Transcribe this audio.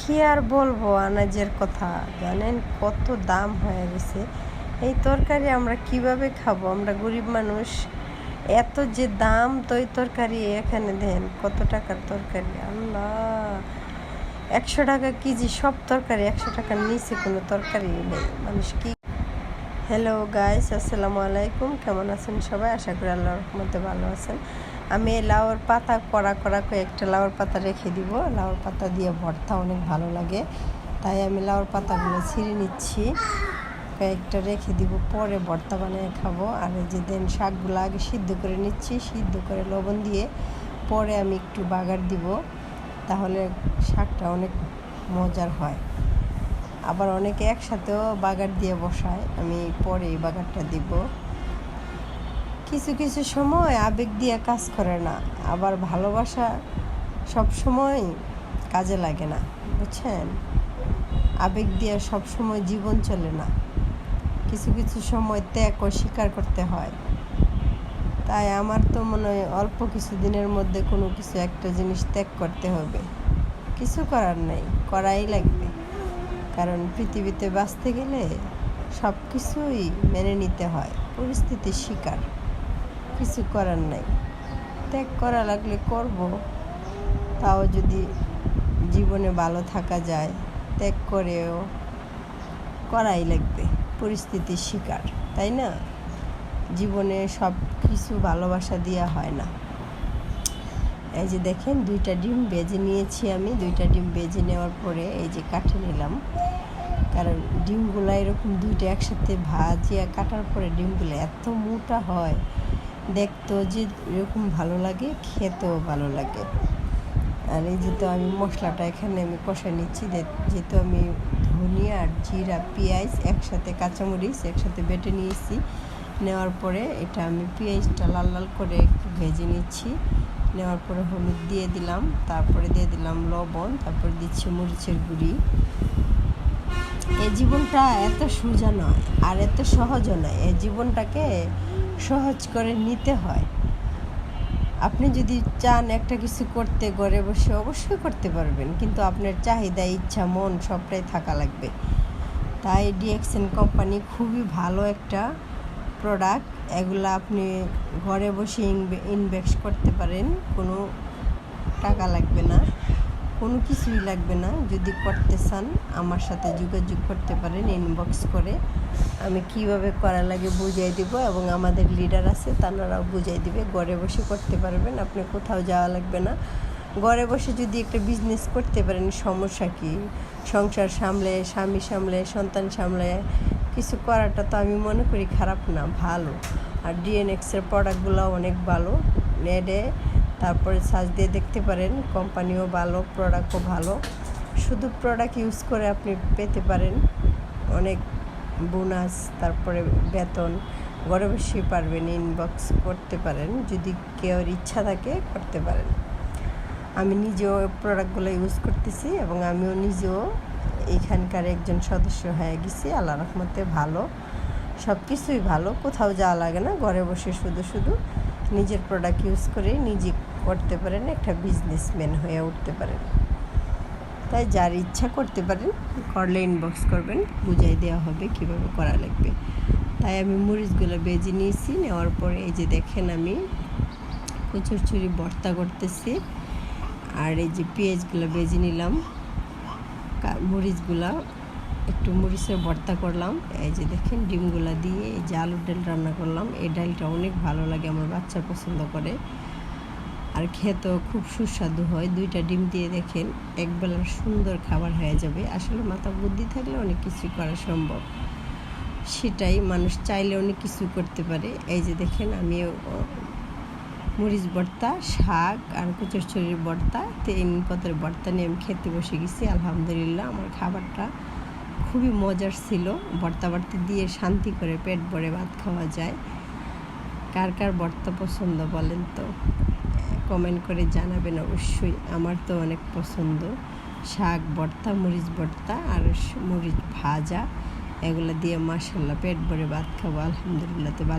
কি আর বলব আনাজের কথা? জানেন কত দাম হয়ে গেছে। এই তরকারি আমরা কীভাবে খাব? আমরা গরিব মানুষ। এত যে দাম তো এই তরকারি এখানে দেন, কত টাকার তরকারি? আল্লাহ! একশো টাকা কেজি, সব তরকারি একশো টাকার নিচে কোনো তরকারি নেই। মানুষ কি? হ্যালো গাইস আসসালামু আলাইকুম। কেমন আছেন সবাই? আশা করি আল্লাহর রহমতে ভালো আছেন। আমি লাউর পাতা কড়া কড়া কয়েকটা লাউর পাতা রেখে দিব। লাউর পাতা দিয়ে ভর্তা অনেক ভালো লাগে। তাই আমি লাউর পাতাগুলো ছিঁড়ে নিচ্ছি। কয়েকটা রেখে দিব, পরে ভর্তা বানিয়ে খাব। আর এই যে দেন শাকগুলো আগে সিদ্ধ করে নিচ্ছি, সিদ্ধ করে লবণ দিয়ে পরে আমি একটু বাগার দিব, তাহলে শাকটা অনেক মজার হয়। আবার অনেকে একসাথেও বাগার দিয়ে বসায়, আমি পরে এই বাগারটা দিব। কিছু কিছু সময় আবেগ দিয়ে কাজ করে না। আবার ভালোবাসা সব সময় কাজে লাগে না, বুঝছেন? আবেগ দিয়ে সব সময় জীবন চলে না। কিছু কিছু সময় ত্যাগ ও স্বীকার করতে হয়। তাই আমার তো মনে হয় অল্প কিছু দিনের মধ্যে কোনো কিছু একটা জিনিস ত্যাগ করতে হবে। কিছু করার নেই, করাই লাগবে। কারণ পৃথিবীতে বাঁচতে গেলে সব কিছুই মেনে নিতে হয়, পরিস্থিতির শিকার। কিছু করার নাই। ত্যাগ করা লাগলে করব, তাও যদি জীবনে ভালো থাকা যায়, ত্যাগ করেও করাই লাগবে, পরিস্থিতির শিকার, তাই না? জীবনে সব কিছু ভালোবাসা দেওয়া হয় না। এই যে দেখেন, দুইটা ডিম বেজে নিয়েছি আমি, দুইটা ডিম বেজে নেওয়ার পরে এই যে কাটে নিলাম। কারণ ডিমগুলো এরকম দুইটা একসাথে ভাজিয়া কাটার পরে ডিমগুলো এত মোটা হয় দেখতেও যে এরকম ভালো লাগে, খেতেও ভালো লাগে। আর এই যেহেতু আমি মশলাটা এখানে আমি কষা নিচ্ছি যেহেতু আমি ধনিয়া আর জিরা, পেঁয়াজ একসাথে, কাঁচামরিচ একসাথে বেটে নিয়েছি, নেওয়ার পরে এটা আমি পেঁয়াজটা লাল লাল করে একটু ভেজে নিচ্ছি। নেওয়ার পরে হলুদ দিয়ে দিলাম, তারপরে দিয়ে দিলাম লবণ, তারপরে দিচ্ছি মরিচের গুঁড়ি। এই জীবনটা এত সোজা নয়, আর এত সহজও নয়, এই জীবনটাকে সহজ করে নিতে হয়। আপনি যদি চান একটা কিছু করতে, ঘরে বসে অবশ্যই করতে পারবেন, কিন্তু আপনার চাহিদা, ইচ্ছা, মন সবটাই থাকা লাগবে। তাই ডিএক্সএন কোম্পানি খুবই ভালো একটা প্রোডাক্ট এগুলো আপনি ঘরে বসে ইনভেস্ট করতে পারেন, কোনো টাকা লাগবে না। কোনো কিছুই লাগবে না। যদি করতে চান, আমার সাথে যোগাযোগ করতে পারেন ইনবক্স করে। আমি কীভাবে করা লাগে বুঝিয়ে দিব এবং আমাদের লিডার আছে তারাও বুঝিয়ে দিবে। ঘরে বসে করতে পারবেন, আপনি কোথাও যাওয়া লাগবে না। ঘরে বসে যদি একটা বিজনেস করতে পারেন, সমস্যা কি? সংসার সামলে, স্বামী সামলে, সন্তান সামলে, কিছু করাটা তো আমি মনে করি খারাপ না, ভালো। আর ডিএনএক্সের প্রোডাক্টগুলো অনেক ভালো। নেডে তারপরে সার্চ দিয়ে দেখতে পারেন, কোম্পানিও ভালো প্রোডাক্টও ভালো। শুধু প্রোডাক্ট ইউজ করে আপনি পেতে পারেন। অনেক বোনাস তারপরে বেতন, ঘরে বসেই পারবেন ইনবক্স করতে পারেন, যদি কেউ ইচ্ছা থাকে করতে পারেন। আমি নিজেও প্রোডাক্টগুলো ইউজ করতেছি এবং আমিও নিজেও এখানকার একজন সদস্য হয়ে গেছি আল্লাহ রহমতে ভালো। সব কিছুই ভালো, কোথাও যাওয়া লাগে না, ঘরে বসে শুধু শুধু নিজের প্রোডাক্ট ইউজ করে নিজে করতে পারেন, একটা বিজনেসম্যান হয়ে উঠতে পারেন। তাই যার ইচ্ছা করতে পারেন, করলে ইনবক্স করবেন, বুঝাই দেওয়া হবে কীভাবে করা লাগবে। তাই আমি মরিচগুলো বেজে নিয়েছি, নেওয়ার পরে এই যে দেখেন আমি কচুর চুরি ভর্তা করতেছি, আর এই যে পেঁয়াজগুলো বেজে নিলাম মরিচগুলা একটু মরিচের ভর্তা করলাম। এই যে দেখেন, ডিমগুলা দিয়ে এই যে আলুর ডাল রান্না করলাম। এই ডালটা অনেক ভালো লাগে, আমার বাচ্চা পছন্দ করে। আর খেতেও খুব সুস্বাদু হয়। দুইটা ডিম দিয়ে দেখেন একবেলার সুন্দর খাবার হয়ে যাবে। আসলে মাথা বুদ্ধি থাকলে অনেক কিছু করা সম্ভব। সেটাই মানুষ চাইলে অনেক কিছু করতে পারে। এই যে দেখেন, আমি মরিচ ভর্তা, শাক আর কুচুর ছড়ির ভর্তা, তিন পথের ভর্তা নিয়ে আমি খেতে বসে গেছি। আলহামদুলিল্লাহ, আমার খাবারটা খুবই মজার ছিল। ভর্তা ভর্তি দিয়ে শান্তি করে পেট ভরে ভাত খাওয়া যায়। কার কার ভর্তা পছন্দ বলেন তো? কমেন্ট করে জানাবেন অবশ্যই। আমার তো অনেক পছন্দ। শাক ভর্তা, মরিচ ভর্তা আর মরিচ ভাজা। এগুলো দিয়ে মাসাল্লাহ পেট ভরে ভাত খাব। আলহামদুলিল্লাহ, তো ভালো